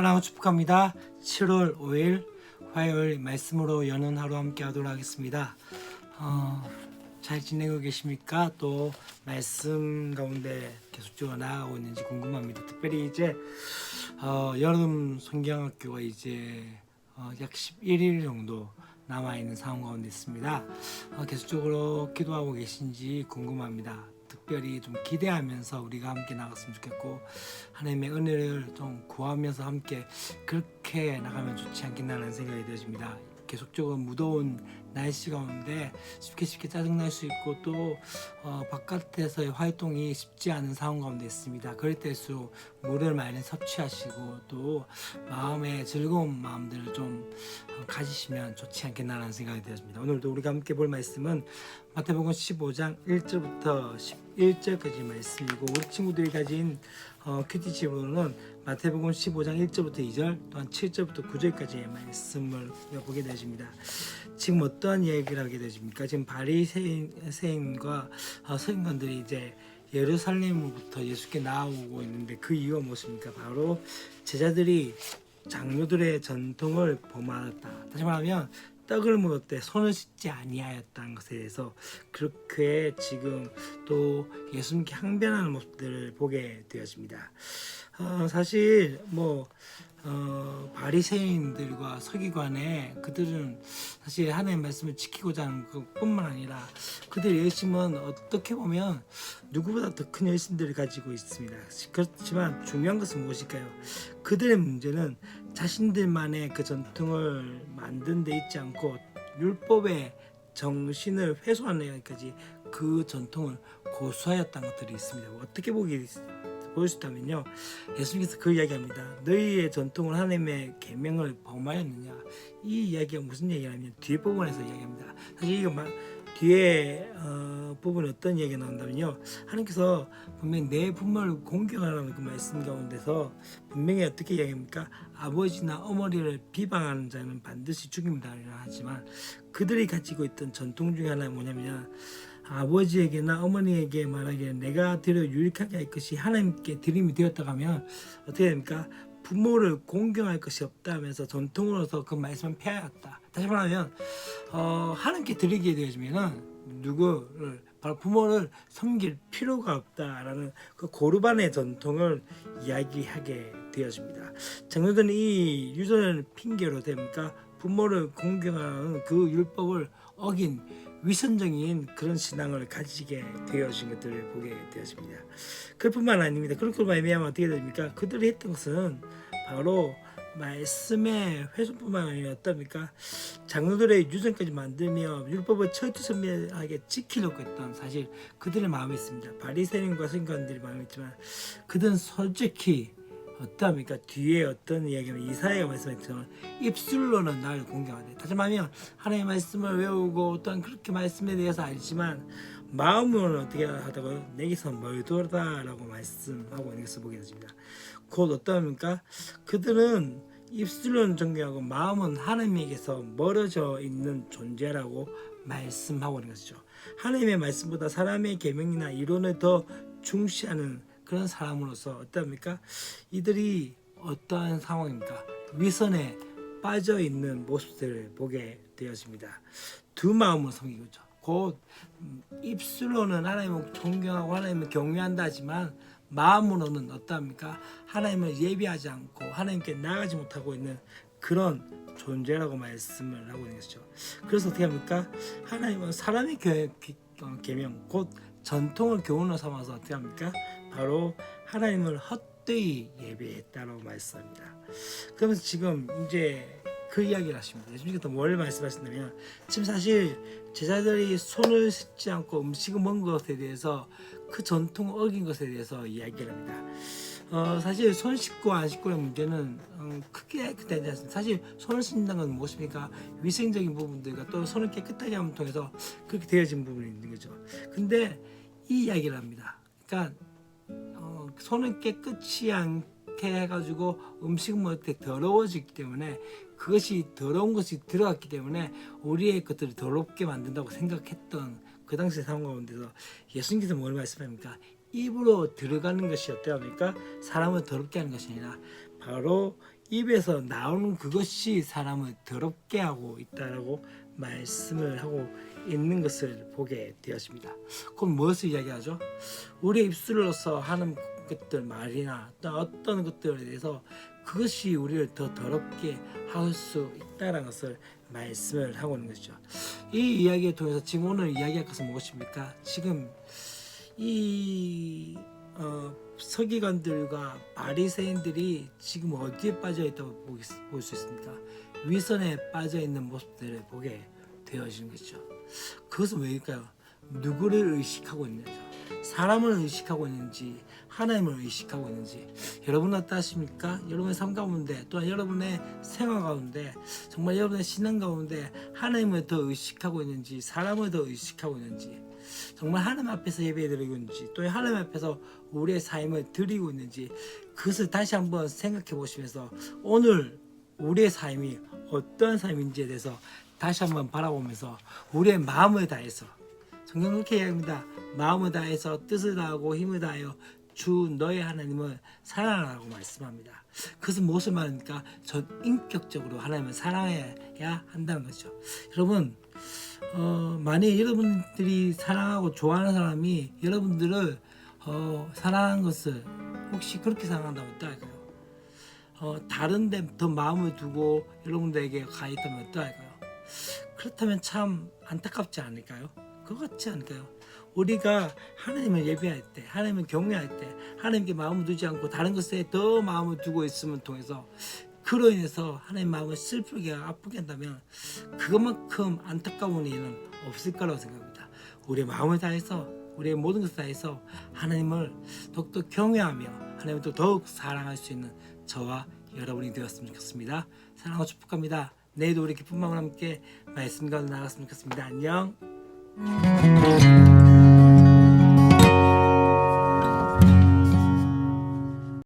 사랑을 축복합니다. 7월 5일 화요일 말씀으로 여는 하루 함께 하도록 하겠습니다. 어, 잘 지내고 계십니까? 또 말씀 가운데 계속적으로 나아가고 있는지 궁금합니다. 특별히 이제 어, 여름 성경학교가 이제 어, 약 11일 정도 남아 있는 상황 가운데 있습니다. 어, 계속적으로 기도하고 계신지 궁금합니다. 특별히 좀 기대하면서 우리가 함께 나갔으면 좋겠고 하나님의 은혜를 좀 구하면서 함께 그렇게 나가면 좋지 않겠나라는 생각이 들어집니다. 계속적으로 무더운 날씨 가운데 쉽게 쉽게 짜증날 수 있고 또 어, 바깥에서의 활동이 쉽지 않은 상황 가운데 있습니다. 그럴 때일수록 물을 많이 섭취하시고 또 마음의 즐거운 마음들을 좀 어, 가지시면 좋지 않겠나라는 생각이 들었습니다. 오늘도 우리가 함께 볼 말씀은 마태복음 15장 1절부터 11절 까지 말씀이고 우리 친구들이 가진 어, 큐티 집으로는 마태복음 15장 1절부터 2절 또한 7절부터 9절까지의 말씀을 보게 되십니다. 지금 어떠한 이야기를 하게 되십니까? 지금 바리새인과 어, 서인관들이 이제 예루살렘으로부터 예수께 나오고 있는데 그 이유가 무엇입니까? 바로 제자들이 장로들의 전통을 범하였다. 다시 말하면 떡을 먹을 때 손을 씻지 아니하였다는 것에 대해서 그렇게 지금 또 예수님께 항변하는 모습들을 보게 되었습니다. 어, 사실 뭐 어, 바리새인들과 서기관에 그들은 사실 하나님의 말씀을 지키고자 하는 것뿐만 아니라 그들의 열심은 어떻게 보면 누구보다 더 큰 열심들을 가지고 있습니다. 그렇지만 중요한 것은 무엇일까요? 그들의 문제는 자신들만의 그 전통을 만든 데 있지 않고 율법의 정신을 훼손하는 데까지 그 전통을 고수하였다는 것들이 있습니다. 어떻게 보기 보일 수 있다면요. 예수님께서 그 이야기합니다. 너희의 전통을 하나님의 계명을 범하였느냐. 이 이야기가 무슨 얘기냐면 뒤에 부분에서 이야기합니다. 사실 이거 막 뒤에 어, 부분에 어떤 이야기가 나온다면요. 하나님께서 분명히 내 부모를 공경하라는 그 말씀 가운데서 분명히 어떻게 이야기합니까? 아버지나 어머니를 비방하는 자는 반드시 죽입니다. 하지만 그들이 가지고 있던 전통 중에 하나가 뭐냐면 아버지에게나 어머니에게 말하기에 내가 드려 유익하게 할 것이 하나님께 드림이 되었다 하면 어떻게 됩니까? 부모를 공경할 것이 없다 하면서 전통으로서 그 말씀을 폐하였다. 다시 말하면 어, 하나님께 드리게 되어지면은 누구를 바로 부모를 섬길 필요가 없다라는 그 고르반의 전통을 이야기하게 되어집니다. 장로들은 이 유전을 핑계로 됩니까? 부모를 공경하는 그 율법을 어긴 위선적인 그런 신앙을 가지게 되어진 것들을 보게 되었습니다. 그뿐만 아닙니다. 그렇게 말미암아 어떻게 됩니까? 그들이 했던 것은 바로 말씀의 훼손뿐만 아니라 어떻습니까? 장로들의 유전까지 만들며 율법을 철두선명하게 지키려고 했던 사실 그들의 마음이 있습니다. 바리새인과 선관들의 마음이 있지만 그들은 솔직히 어떠합니까? 뒤에 어떤 이야기면 이사야가 말씀했지만 입술로는 나를 공경하되 다시 말하면 하나님의 말씀을 외우고 또한 그렇게 말씀에 대해서 알지만 마음으로는 어떻게 하다고 내게서 멀도다라고 말씀하고 있는 것을 보게 됩니다. 곧 어떠합니까? 그들은 입술로는 존경하고 마음은 하나님에게서 멀어져 있는 존재라고 말씀하고 있는 것이죠. 하나님의 말씀보다 사람의 계명이나 이론을 더 중시하는 그런 사람으로서 어떠합니까? 이들이 어떠한 상황입니까? 위선에 빠져 있는 모습들을 보게 되었습니다. 두 마음을 섬기고 있죠. 곧 음, 입술로는 하나님을 존경하고 하나님을 경외한다 하지만 마음으로는 어떠합니까? 하나님을 예비하지 않고 하나님께 나가지 못하고 있는 그런 존재라고 말씀을 하고 있는 것이죠. 그래서 어떻게 합니까? 하나님은 사람의 어, 계명 곧 전통을 교훈으로 삼아서 어떻게 합니까? 바로 하나님을 헛되이 예배했다고 말씀합니다. 그러면서 지금 이제 그 이야기를 하십니다. 예수님께서 뭘 말씀하신다면 지금 사실 제자들이 손을 씻지 않고 음식을 먹은 것에 대해서 그 전통을 어긴 것에 대해서 이야기를 합니다. 어, 사실 손 씻고 안 씻고의 문제는 어, 크게 되지 않습니다. 사실 손을 씻는다는 건 무엇입니까? 위생적인 부분들과 또 손을 깨끗하게 함을 통해서 그렇게 되어진 부분이 있는 거죠. 근데 이 이야기를 합니다. 그러니까 어, 손을 깨끗이 않게 해가지고 음식 먹을 때 더러워지기 때문에 그것이 더러운 것이 들어갔기 때문에 우리의 것들을 더럽게 만든다고 생각했던 그 당시 상황 가운데서 예수님께서 뭘 말씀합니까? 입으로 들어가는 것이 어떠합니까? 사람을 더럽게 하는 것이 아니라 바로 입에서 나오는 그것이 사람을 더럽게 하고 있다라고 말씀을 하고 있는 것을 보게 되었습니다. 그럼 무엇을 이야기하죠? 우리의 입술로서 하는 것들 말이나 또 어떤 것들에 대해서 그것이 우리를 더 더럽게 할 수 있다는 것을 말씀을 하고 있는 것이죠. 이 이야기를 통해서 지금 오늘 이야기할 것은 무엇입니까? 지금 이 어, 서기관들과 바리새인들이 지금 어디에 빠져 있다고 볼 수 있습니까? 위선에 빠져 있는 모습들을 보게 되어지는 것이죠. 그것은 왜일까요? 누구를 의식하고 있는지, 사람을 의식하고 있는지, 하나님을 의식하고 있는지. 여러분 어떠십니까? 여러분의 삶 가운데, 또한 여러분의 생활 가운데, 정말 여러분의 신앙 가운데 하나님을 더 의식하고 있는지, 사람을 더 의식하고 있는지, 정말 하나님 앞에서 예배드리고 있는지, 또 하나님 앞에서 우리의 삶을 드리고 있는지, 그것을 다시 한번 생각해 보시면서 오늘 우리의 삶이 어떠한 삶인지에 대해서 다시 한번 바라보면서 우리의 마음을 다해서 성경 그렇게 이야기합니다. 마음을 다해서 뜻을 다하고 힘을 다하여 주 너의 하나님을 사랑하라고 말씀합니다. 그것은 무엇을 말합니까? 전 인격적으로 하나님을 사랑해야 한다는 거죠. 여러분 어, 만약 여러분들이 사랑하고 좋아하는 사람이 여러분들을 어, 사랑하는 것을 혹시 그렇게 사랑한다면 어떨까요? 어, 다른 데 더 마음을 두고 여러분들에게 가 있다면 어떨까요? 그렇다면 참 안타깝지 않을까요? 그거 같지 않을까요? 우리가 하나님을 예배할 때, 하나님을 경외할 때, 하나님께 마음을 두지 않고 다른 것에 더 마음을 두고 있음을 통해서 그로 인해서 하나님 마음을 슬프게 아프게 한다면 그것만큼 안타까운 일은 없을 거라고 생각합니다. 우리의 마음을 다해서 우리의 모든 것을 다해서 하나님을 더욱더 경외하며 하나님을 또 더욱 사랑할 수 있는 저와 여러분이 되었으면 좋겠습니다. 사랑하고 축복합니다. 내일도 우리 기쁜 마음과 함께 말씀 가운데 나갔으면 좋겠습니다. 안녕.